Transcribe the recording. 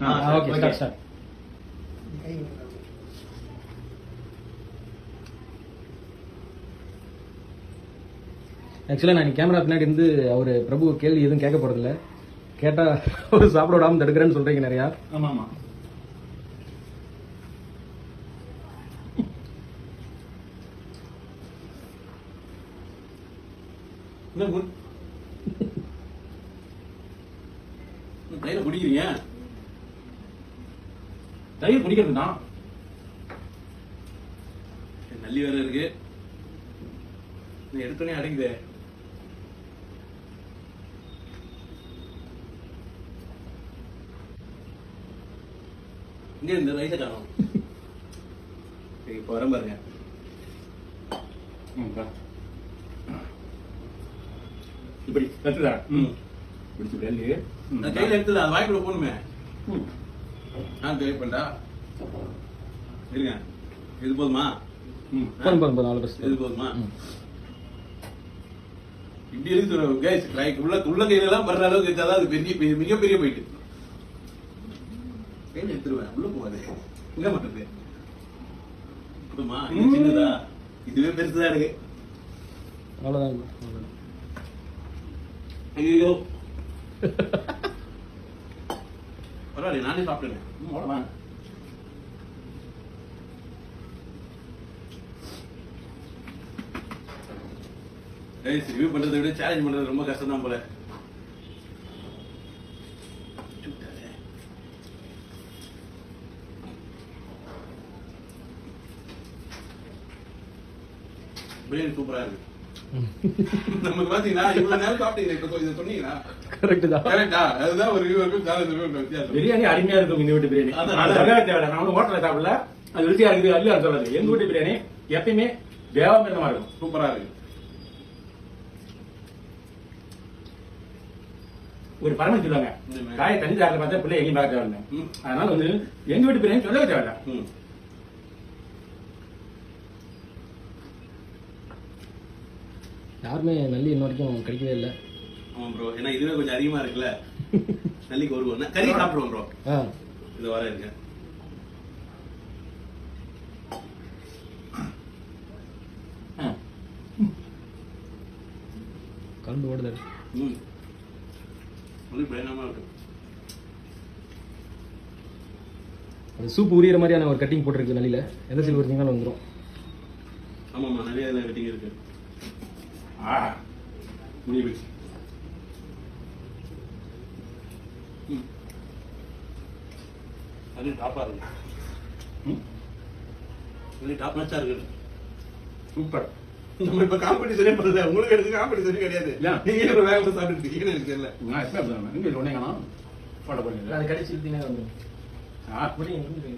Okay start start ஆக்சுவலாக நான் camera பின்னாடி இருந்து அவர் பிரபு கேள்வி எதுவும் கேட்க போறதில்ல. கேட்டா அவர் சாப்பிட விடாம தடுக்கிறேன்னு சொல்றீங்க நிறையா. ஆமா ஆமா தயிரை குடிக்கிறீங்க? தயிர் குடிக்கிறது தான் நல்லி வேற இருக்கு. எடுத்தோடனே அடைக்குதே இங்க இந்த ரைஸை காணும். இப்போ வரேன் பாருங்க. இப்படி கத்துதா ம். பிடிச்சு கையில எடுத்தது அது வாய்க்குள்ள போகணுமே. ஆ ட்ரை பண்ணா இருங்க. இது போதுமா? போதும் போதும் போதும் அவ்வளோ பெஸ்ட் இது போதுமா? இப்படி இருக்கு கேஸ் லைக் உள்ள உள்ள கையில எல்லாம் படுற அளவுக்கு வச்சாதான் அது பெரிய பெரிய- மிகப்பெரிய போயிட்டு கையில எடுத்துருவேன். உள்ள போகாது. இங்க மாட்டது போதுமா? இது சின்னதா? இதுவே பெருசுதான் இருக்கு அவ்வளோதான் அவ்வளோதான். ஐயோ பரவாயில்ல நானே சாப்பிட்டேன் ம், அவ்வளவுதான். ஏய் ரிவ்யூ பண்றதை விட சேலஞ்ச் பண்றது ரொம்ப கஷ்டம் தான் போல. பிரியாணி சூப்பரா இருக்கு நமக்கு பாத்தீங்கன்னா இவ்வளவு நேரம் சாப்பிட்டீங்க இப்ப இதை கரெக்ட் தான். கரெக்டா அதுதான் ஒரு வித்தியாசம். பிரியாணி அருமையா இருக்கும் இந்த வீட்டு பிரியாணி. அது தேவை நான் சாப்பிடல. அது ருசியா இருக்குது அல்ல சொல்றது எங்க வீட்டு பிரியாணி எப்பயுமே தேவாமிரதமா இருக்கும். சூப்பரா இருக்கு. ஒரு பரமன் சொல்லுவாங்க. காய தண்ணி தாரில் பார்த்தா பிள்ளை எங்கேயும் பார்க்க தேவையில்லை. அதனால வந்து எங்க வீட்டு பிரியாணி சொல்லவே தேவையில்ல. யாருமே நல்லி இன்ன வரைக்கும் கிடைக்கவே இல்லை. ஆமா ப்ரோ ஏன்னா இதுவே கொஞ்சம் அதிகமா இருக்குல்ல? நல்லிக்கு வருவோம் நான் கறி சாப்பிடுவோம் ப்ரோ ஆ. இது வர இருக்கு. கலந்து ஓடுது. ம். பயங்கரமா இருக்கு. அது சூப் உரியிற மாதிரியான ஒரு கட்டிங் போட்டிருக்கு நல்லில எந்த உரிஞ்சிங்கனாலும் வந்துடும் ஆமாமா நிறைய இதுல கட்டிங் இருக்கு. ஆ முடிவு ம். நல்லி டாப்பா இருக்கு. ம். நல்லி டாப் மேட்சா இருக்கு. சூப்பர். நம்ம இப்ப காம்படிஷனே பண்ணல. உங்களுக்கு எடுத்து காம்படிஷனே கிடையாது? நீங்க இப்ப வேகமா சாப்பிட்டு இருக்கீங்கன்னு எனக்கு தெரியல நான் எப்போ இங்க ஒன்னே காணும். போட போறீங்க அது கடிச்சு இழுத்தீங்கன்னா வந்துடும் ஆ. புரியுங்க